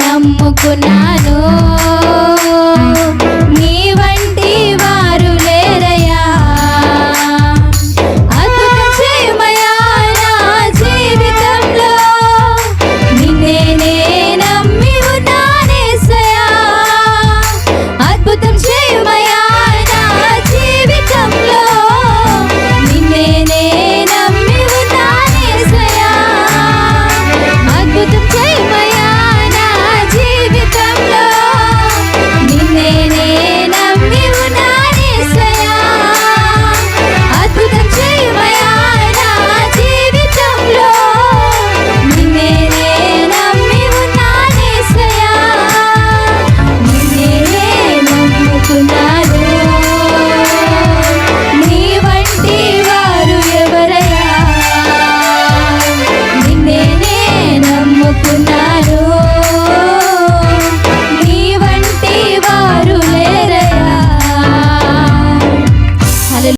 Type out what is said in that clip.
నమ్ముకున్నాను.